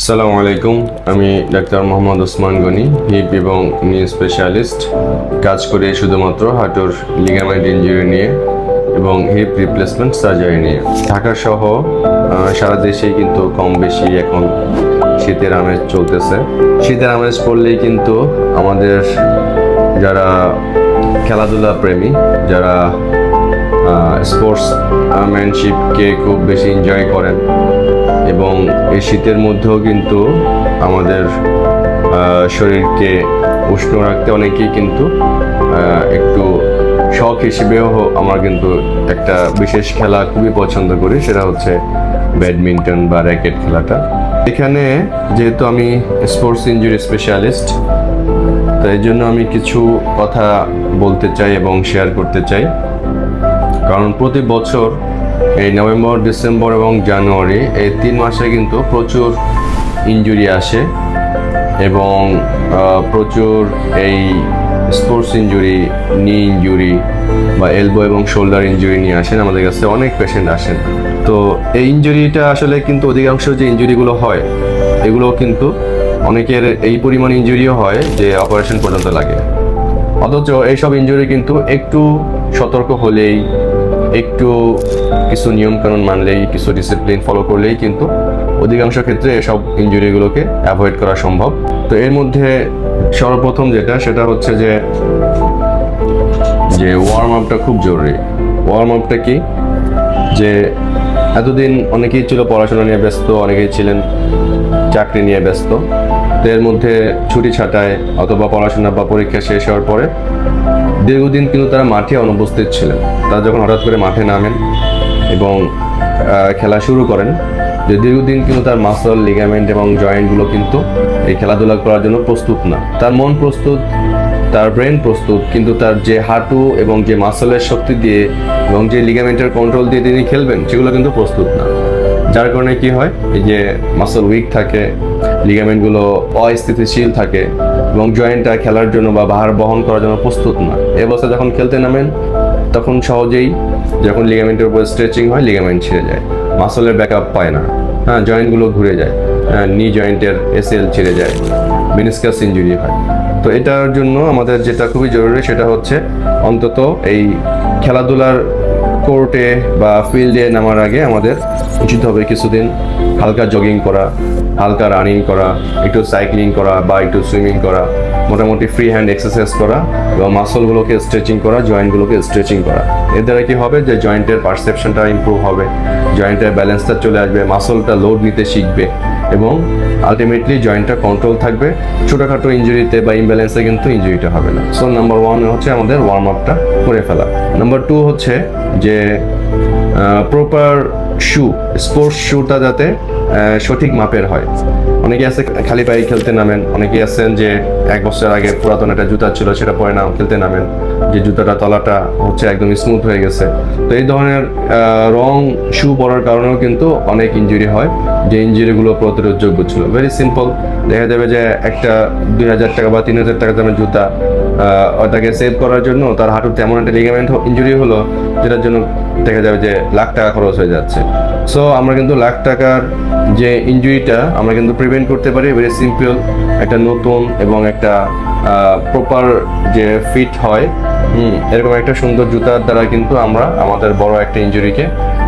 আসসালামু আলাইকুম আমি ডাক্তার মোহাম্মদ ওসমান গনি হিপ এবং নি স্পেশালিস্ট কাজ করি শুধুমাত্র হাঁটুর লিগামেন্ট ইঞ্জুরি নিয়ে এবং হিপ রিপ্লেসমেন্ট সার্জারি নিয়ে। ঢাকা সহ সারা দেশেই কিন্তু কম বেশি এখন শীতের আমেজ চলতেছে। শীতের আমেজ পড়লেই কিন্তু আমাদের যারা খেলাধুলা প্রেমী, যারা স্পোর্টস ম্যানশিপকে খুব বেশি এনজয় করেন এবং এই শীতের মধ্যেও কিন্তু আমাদের শরীরকে উষ্ণ রাখতে অনেকেই কিন্তু একটু শখ হিসেবেও আমরা কিন্তু একটা বিশেষ খেলা খুবই পছন্দ করি, সেটা হচ্ছে ব্যাডমিন্টন বা র্যাকেট খেলাটা। এখানে যেহেতু আমি স্পোর্টস ইঞ্জুরি স্পেশালিস্ট তো এই জন্য আমি কিছু কথা বলতে চাই এবং শেয়ার করতে চাই। কারণ প্রতি বছর এই নভেম্বর, ডিসেম্বর এবং জানুয়ারি এই তিন মাসে কিন্তু প্রচুর ইনজুরি আসে এবং প্রচুর এই স্পোর্টস ইঞ্জুরি নি ইনজুরি বা এলবো এবং শোল্ডার ইঞ্জুরি নিয়ে আসেন। আমাদের কাছে অনেক পেশেন্ট আসেন। তো এই ইনজুরিটা আসলে কিন্তু অধিকাংশ যে ইনজুরিগুলো হয় এগুলো কিন্তু অনেকের এই পরিমাণ ইনজুরিও হয় যে অপারেশন পর্যন্ত লাগে। অথচ এইসব ইনজুরি কিন্তু একটু সতর্ক হলেই একটু কিছু নিয়মকানুন মানলেই, কিছু ডিসিপ্লিন ফলো করলেই কিন্তু অধিকাংশ ক্ষেত্রে এসব ইনজুরিগুলোকে অ্যাভয়েড করা সম্ভব। তো এর মধ্যে সর্বপ্রথম যেটা, সেটা হচ্ছে যে যে ওয়ার্ম আপটা খুব জরুরি। ওয়ার্ম আপটা কি? যে এতদিন অনেকেই ছিল পড়াশোনা নিয়ে ব্যস্ত, অনেকেই ছিলেন চাকরি নিয়ে ব্যস্ত। তো এর মধ্যে ছুটি ছাটায় অথবা পড়াশোনা বা পরীক্ষা শেষ হওয়ার পরে দীর্ঘদিন কিন্তু তারা মাঠে অনুপস্থিত ছিলেন। তারা যখন হঠাৎ করে মাঠে নামেন এবং খেলা শুরু করেন, যে দীর্ঘদিন কিন্তু তার মাসল লিগামেন্ট এবং জয়েন্টগুলো কিন্তু এই খেলাধুলা করার জন্য প্রস্তুত না। তার মন প্রস্তুত, তার ব্রেন প্রস্তুত, কিন্তু তার যে হাঁটু এবং যে মাসলের শক্তি দিয়ে এবং যে লিগামেন্টের কন্ট্রোল দিয়ে তিনি খেলবেন, সেগুলো কিন্তু প্রস্তুত না। যার কারণে কি হয়, এই যে মাসল উইক থাকে লিগামেন্টগুলো অস্থিতিশীল থাকে এবং জয়েন্টটা খেলার জন্য বা ভার বহন করার জন্য প্রস্তুত না। এ অবস্থায় যখন খেলতে নামেন, তখন সহজেই যখন লিগামেন্টের উপর স্ট্রেচিং হয় লিগামেন্ট ছিঁড়ে যায়। মাসলের ব্যাকআপ পায় না। হ্যাঁ জয়েন্টগুলো ঘুরে যায়। নি জয়েন্টের এসএল ছিঁড়ে যায়। মিনিসকাস ইঞ্জুরি হয়। তো এটার জন্য আমাদের যেটা খুবই জরুরি, সেটা হচ্ছে অন্তত এই খেলাধুলার কোর্টে বা ফিল্ডে নামার আগে আমাদের উচিত হবে কিছুদিন হালকা জগিং করা হালকা রানিং করা, একটু সাইক্লিং করা বা একটু সুইমিং করা, মোটামুটি ফ্রি হ্যান্ড এক্সারসাইজ করা এবং মাসলগুলোকে স্ট্রেচিং করা জয়েন্টগুলোকে স্ট্রেচিং করা। এর দ্বারা কি হবে যে জয়েন্টের পারসেপশনটা ইমপ্রুভ হবে জয়েন্টের ব্যালেন্সটা চলে আসবে মাসলটা লোড নিতে শিখবে এবং আলটিমেটলি জয়েন্টটা কন্ট্রোল থাকবে। ছোটোখাটো ইঞ্জুরিতে বা ইমব্যালেন্সে কিন্তু ইঞ্জুরিটা হবে না। সো নাম্বার ওয়ান হচ্ছে আমাদের ওয়ার্ম আপটা করে ফেলা। নাম্বার টু হচ্ছে যে প্রপার শু স্পোর্টস শুটা যাতে সঠিক মাপের হয়। অনেকে আছে খালি পায়ে খেলতে নামেন অনেকে আছেন যে এক বছর আগে পুরাতন একটা জুতা ছিল, সেটা পরে নাও, খেলতে নামেন। যে জুতাটা, তলাটা হচ্ছে একদম স্মুথ হয়ে গেছে। তো এই ধরনের রং শু পরার কারণেও কিন্তু অনেক ইনজুরি হয়। যে ইনজুরিগুলো প্রতিরোধযোগ্য ছিল। ভেরি সিম্পল দেখা যাবে যে একটা দুই হাজার টাকা বা তিন হাজার টাকা দামের জুতা ওটাকে সেভ করার জন্য তার হাঁটুর তেমন একটা লিগামেন্ট ইনজুরি হলো, যেটার জন্য দেখা যাবে যে লাখ টাকা খরচ হয়ে যাচ্ছে। সো আমরা কিন্তু লাখ টাকার যে ইনজুরিটা আমরা কিন্তু প্রিভেন্ট করতে পারি। ভেরি সিম্পল একটা নতুন এবং একটা প্রপার যে ফিট হয় এরকম একটা সুন্দর জুতার দ্বারা কিন্তু আমরা আমাদের বড় একটা ইনজুরিকে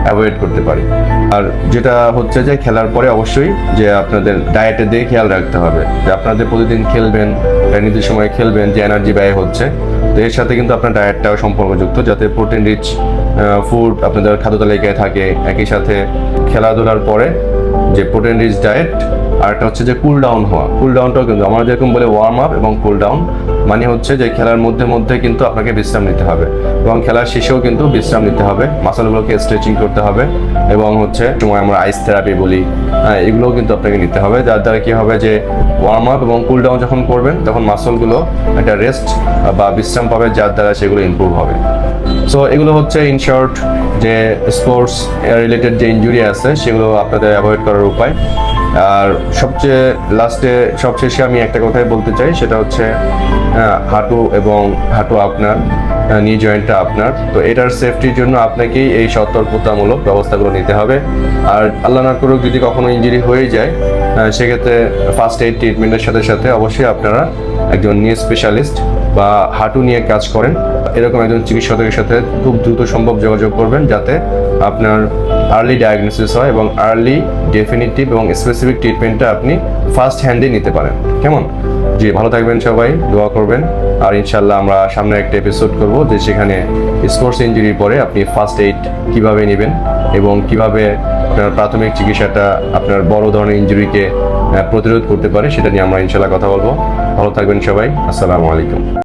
অ্যাভয়েড করতে পারি। আর যেটা হচ্ছে যে খেলার পরে অবশ্যই যে আপনাদের ডায়েটের দিয়ে খেয়াল রাখতে হবে। যে আপনাদের প্রতিদিন খেলবেন নির্দিষ্ট সময় খেলবেন, যে এনার্জি ব্যয় হচ্ছে, তো এর সাথে কিন্তু আপনার ডায়েটটাও সম্পর্কযুক্ত। যাতে প্রোটিন রিচ ফুড আপনাদের খাদ্য তালিকায় থাকে। একই সাথে খেলাধুলার পরে যে প্রোটিন রিচ ডায়েট আর একটা হচ্ছে যে কুল ডাউন হওয়া। কুল ডাউনটাও কিন্তু আমরা যেরকম বলে ওয়ার্ম আপ এবং কুল ডাউন মানে হচ্ছে যে খেলার মধ্যে মধ্যে কিন্তু আপনাকে বিশ্রাম নিতে হবে এবং খেলার শেষেও কিন্তু বিশ্রাম নিতে হবে। মাসলগুলোকে স্ট্রেচিং করতে হবে এবং হচ্ছে সময় আমরা আইস থেরাপি বলি হ্যাঁ এগুলোও কিন্তু আপনাকে নিতে হবে। যার দ্বারা কি হবে যে ওয়ার্ম আপ এবং কুল ডাউন যখন করবেন, তখন মাসলগুলো একটা রেস্ট বা বিশ্রাম পাবে, যার দ্বারা সেগুলো ইমপ্রুভ হবে। সো এগুলো হচ্ছে ইন শর্ট যে স্পোর্টস রিলেটেড যে ইনজুরি আছে, সেগুলো আপনাদের অ্যাভয়েড করার উপায়। আর সবচেয়ে লাস্টে সবশেষে আমি একটা কথাই বলতে চাই, সেটা হচ্ছে হাঁটু এবং হাঁটু আপনার নি জয়েন্টটা আপনার। তো এটার সেফটির জন্য আপনাকেই এই সতর্কতামূলক ব্যবস্থাগুলো নিতে হবে। আর আল্লাহ না করুক, যদি কখনো ইঞ্জুরি হয়ে যায় সেক্ষেত্রে ফার্স্ট এইড ট্রিটমেন্টের সাথে সাথে অবশ্যই আপনারা একজন নিয়ে স্পেশালিস্ট বা হাঁটু নিয়ে কাজ করেন। এরকম একজন চিকিৎসকের সাথে খুব দ্রুত সম্ভব যোগাযোগ করবেন, যাতে আপনার আর্লি ডায়াগনোসিস হয় এবং আর্লি ডেফিনিটিভ এবং স্পেসিফিক ট্রিটমেন্টটা আপনি ফার্স্ট হ্যান্ডে নিতে পারেন। কেমন? জি, ভালো থাকবেন সবাই, দোয়া করবেন। আর ইনশাল্লাহ আমরা সামনে একটা এপিসোড করব যে সেখানে স্পোর্টস ইঞ্জুরির পরে আপনি ফার্স্ট এইড কীভাবে নেবেন এবং কীভাবে আপনার প্রাথমিক চিকিৎসাটা আপনার বড় ধরনের ইঞ্জুরিকে প্রতিরোধ করতে পারে সেটা নিয়ে আমরা ইনশাল্লাহ কথা বলব। ভালো থাকবেন সবাই, আসসালামু আলাইকুম।